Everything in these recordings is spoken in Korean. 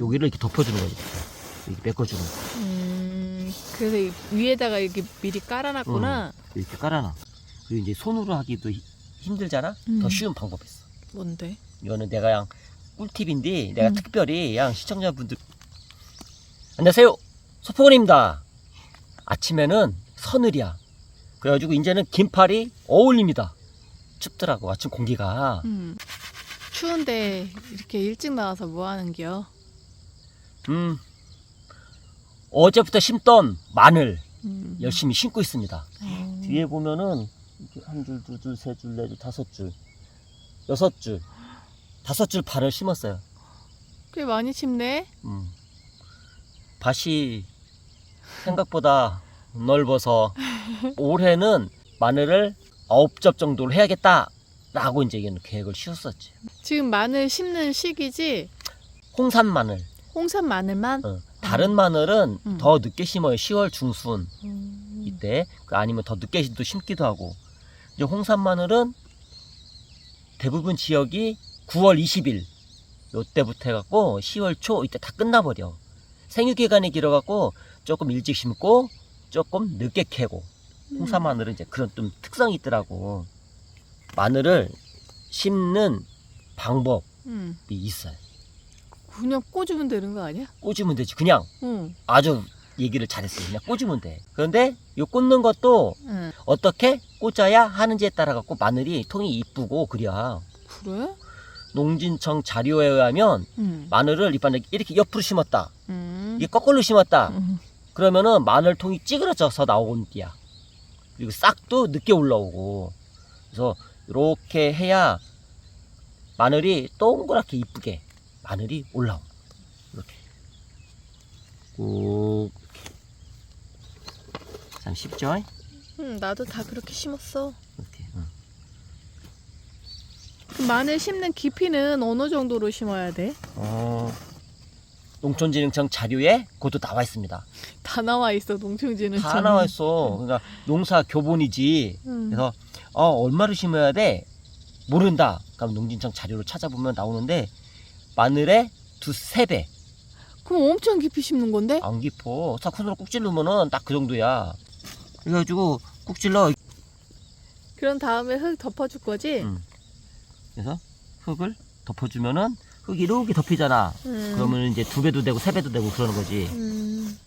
여기를 이렇게 덮어주는 거지. 이렇게 메꿔주는 거. 음, 그래서 이 위에다가 이렇게 미리 깔아놨구나. 이렇게 깔아놔. 그리고 이제 손으로 하기도 히- 힘들잖아? 음. 더 쉬운 방법이 있어. 뭔데? 이거는 내가 양 꿀팁인데 내가 음. 특별히 양 시청자분들 안녕하세요 소포근입니다 아침에는 서늘이야 그래가지고 이제는 긴팔이 어울립니다 춥더라고 아침 공기가 음. 추운데 이렇게 일찍 나와서 뭐 하는겨? 음 어제부터 심던 마늘 음. 열심히 심고 있습니다 어. 뒤에 보면은 이렇게 한 줄, 두 줄, 세 줄, 네 줄, 다섯 줄, 여섯 줄, 다섯 줄 발을 심었어요. 꽤 많이 칩네. 음. 밭이 생각보다 넓어서 올해는 마늘을 아홉 접 정도를 해야겠다라고 이제 계획을 씌웠었지. 지금 마늘 심는 시기지? 홍산 마늘. 홍산 마늘만? 어. 다른 마늘은 음. 더 늦게 심어요. 10월 중순 음. 이때 그 아니면 더 늦게 또 심기도 하고. 이제 홍산 마늘은 대부분 지역이 9월 20일 요때부터 해갖고 10월 초 이때 다 끝나버려. 생육 기간이 길어갖고 조금 일찍 심고 조금 늦게 캐고 홍산 마늘은 이제 그런 좀 특성이 있더라고. 마늘을 심는 방법이 음. 있어요. 그냥 꽂으면 되는 거 아니야? 꽂으면 되지. 그냥 응. 아주 얘기를 잘했어요. 그냥 꽂으면 돼. 그런데 이 꽂는 것도 응. 어떻게 꽂아야 하는지에 따라 갖고 마늘이 통이 이쁘고 그려. 그래? 농진청 자료에 의하면 응. 마늘을 이반에 이렇게 옆으로 심었다. 음. 이게 거꾸로 심었다. 음. 그러면은 마늘 통이 찌그러져서 나오는디야. 그리고 싹도 늦게 올라오고. 그래서 이렇게 해야 마늘이 동그랗게 이쁘게 마늘이 올라오. 이렇게. 꾹. 이렇게. 참 쉽죠? 응, 나도 다 그렇게 심었어. 이렇게. 응. 그 마늘 심는 깊이는 어느 정도로 심어야 돼? 어, 농촌진흥청 자료에 그것도 나와 있습니다. 다 나와 있어 농촌진흥. 다 나와 있어. 그러니까 농사 교본이지. 응. 그래서 어, 얼마를 심어야 돼? 모른다. 그럼 농진청 자료를 찾아보면 나오는데 마늘의 두세 배. 그럼 엄청 깊이 심는 건데? 안 깊어. 싹 손으로 꾹 찌르면은 딱 그 정도야. 그래가지고 꾹 찔러. 그런 다음에 흙 덮어줄 거지? 응. 그래서 흙을 덮어주면은 흙이 이렇게 덮이잖아. 음. 그러면 이제 두 배도 되고 세 배도 되고 그러는 거지. 음.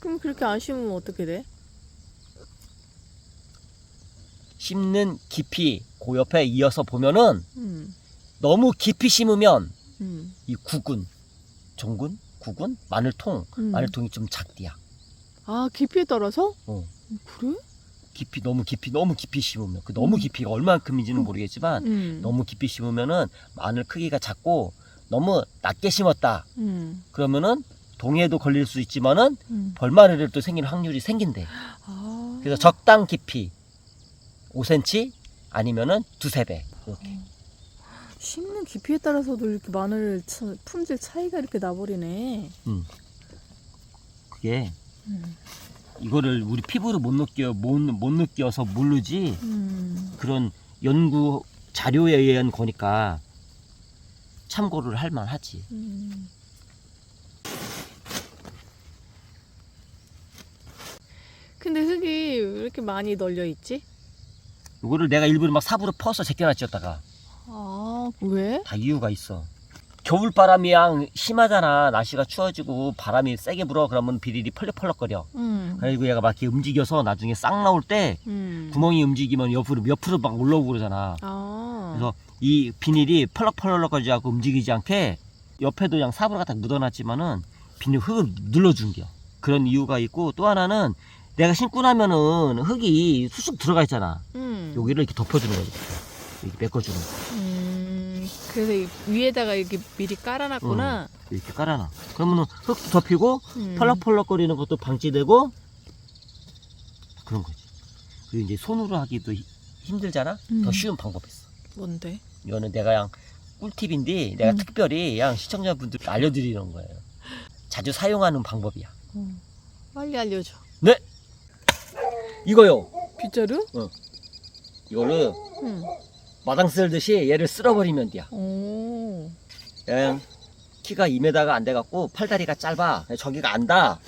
그럼 그렇게 안 심으면 어떻게 돼? 심는 깊이 그 옆에 이어서 보면은 음. 너무 깊이 심으면 음. 이 구근, 종근, 구근, 마늘통, 음. 마늘통이 좀 작디야. 아 깊이에 따라서? 어. 그래? 깊이 너무 깊이 너무 깊이 심으면 그 너무 음. 깊이가 얼마큼인지는 모르겠지만 음. 너무 깊이 심으면은 마늘 크기가 작고 너무 낮게 심었다. 음. 그러면은 동해도 걸릴 수 있지만은 음. 벌마늘이 또 생길 확률이 생긴대. 아. 그래서 적당 깊이 5cm 아니면은 두세 배 이렇게. 심는 깊이에 따라서도 이렇게 마늘 차- 품질 차이가 이렇게 나버리네. 그게 음. 이거를 우리 피부로 못 느껴 못, 못 느껴서 모르지 음. 그런 연구 자료에 의한 거니까 참고를 할 만하지. 음. 근데 흙이 왜 이렇게 많이 널려 있지? 이거를 내가 일부러 막 삽으로 퍼서 제껴놨지였다가 아 왜? 다 이유가 있어. 겨울 바람이 양 심하잖아. 날씨가 추워지고 바람이 세게 불어 그러면 비닐이 펄럭펄럭거려. 음. 그리고 얘가 막 이렇게 움직여서 나중에 싹 나올 때 음. 구멍이 움직이면 옆으로 옆으로 막 올라오고 그러잖아. 아. 그래서 이 비닐이 펄럭펄럭거리지 않고 움직이지 않게 옆에도 그냥 삽으로 갖다 묻어놨지만은 비닐 흙을 눌러준 겨. 그런 이유가 있고 또 하나는 내가 신고 나면은 흙이 쑥쑥 들어가 있잖아. 음. 여기를 이렇게 덮어주는 거지. 이렇게 메꿔주는 거. 음. 그래서 이 위에다가 이렇게 미리 깔아놨구나. 이렇게 깔아놔. 그러면은 흙도 덮이고 음. 펄럭펄럭거리는 것도 방지되고 그런 거지. 그리고 이제 손으로 하기도 히- 힘들잖아. 음. 더 쉬운 방법이 있어. 뭔데? 이거는 내가 양 꿀팁인데 내가 음. 특별히 양 시청자분들 알려드리는 거예요. 자주 사용하는 방법이야. 어. 빨리 알려줘. 이거요. 빗자루? 이거를 응. 마당 쓸듯이 얘를 쓸어버리면 돼요. 오. 그냥 키가 2m가 안 돼갖고 팔다리가 짧아. 저기가 안다.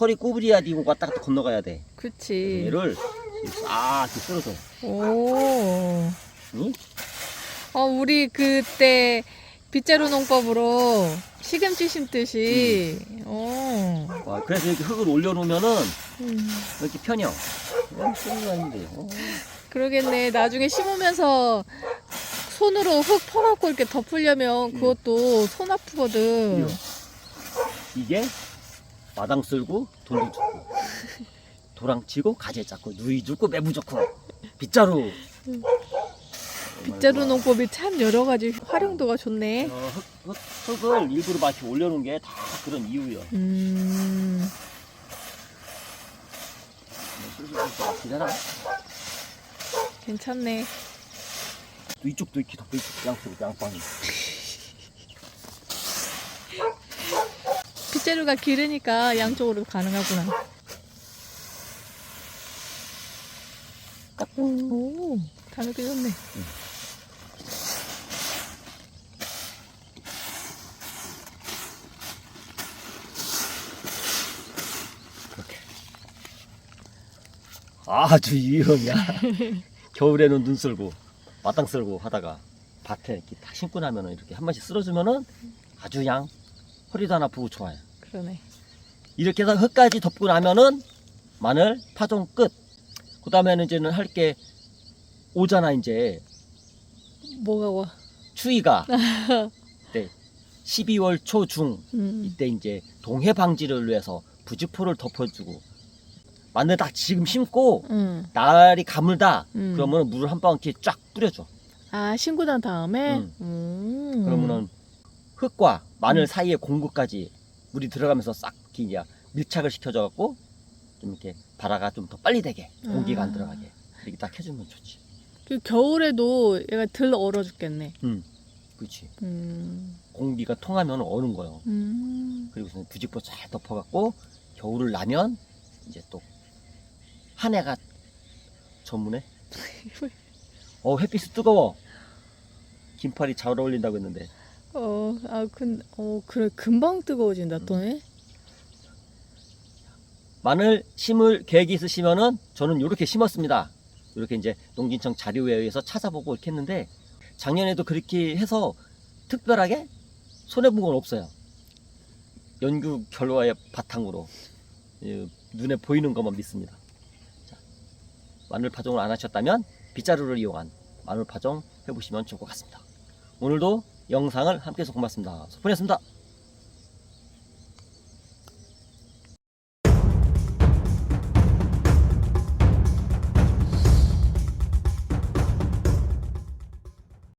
허리 구부려야 돼. 이거 왔다 갔다 건너가야 돼. 그치. 얘를 아 이렇게 쓸어줘. 오. 응? 어, 우리 그때 빗자루 농법으로 시금치 심듯이. 어. 와, 그래서 이렇게 흙을 올려놓으면은 음. 이렇게 편해요. 있는데. 어. 그러겠네. 나중에 심으면서 손으로 흙 퍼갖고 이렇게 덮으려면 그것도 손 아프거든. 이게 마당 쓸고 돈도 주고 도랑 치고 가재 잡고 누이 주고 매부 좋고 빗자루 빗자루 농법이 참 여러 가지 활용도가 좋네. 어, 흙, 흙, 흙을 일부러 막 이렇게 올려놓은 게 다 그런 이유예요. 음. 기다려. 괜찮네. 또 이쪽도 이렇게 덮고 이쪽 양쪽 양방이. 빗자루가 길으니까 양쪽으로 가능하구나. 오, 다 느껴졌네. 그렇게. 아주 유용이야. 겨울에는 눈 쓸고 마땅 쓸고 하다가 밭에 이렇게 다 심고 나면은 이렇게 한 번씩 쓸어주면은 아주 그냥 허리도 안 아프고 좋아요. 그러네. 이렇게 해서 흙까지 덮고 나면은 마늘 파종 끝. 그 다음에는 이제는 할 게 오잖아 이제 뭐가 와? 추위가 네, 12월 초중 음. 이때 이제 동해 방지를 위해서 부지포를 덮어주고 마늘 딱 지금 심고 음. 날이 가물다 음. 그러면 물을 한 방울 이렇게 쫙 뿌려줘. 아, 신고 난 다음에? 음. 음. 그러면은 흙과 마늘 음. 사이에 공구까지 물이 들어가면서 싹 이렇게 이제 밀착을 시켜줘 갖고 좀 이렇게 발화가 좀 더 빨리 되게 공기가 안 아. 들어가게 이렇게 딱 해주면 좋지. 그 겨울에도 얘가 덜 얼어 죽겠네. 음, 그렇지. 음. 공기가 통하면 어는 거요. 음. 그리고서 부직포 잘 덮어갖고 겨울을 나면 이제 또 한 해가 전문에. 어 햇빛이 뜨거워. 긴팔이 잘 어울린다고 했는데 어, 아, 근, 어, 그래. 금방 뜨거워진다, 음. 또네. 마늘 심을 계획이 있으시면은 저는 이렇게 심었습니다. 이렇게 이제 농진청 자료에 의해서 찾아보고 이렇게 했는데 작년에도 그렇게 해서 특별하게 손해본 건 없어요. 연구 결과의 바탕으로 예, 눈에 보이는 것만 믿습니다. 자, 마늘 파종을 안 하셨다면 빗자루를 이용한 마늘 파종 해보시면 좋을 것 같습니다. 오늘도 영상을 함께 해서 고맙습니다. 소풍이었습니다.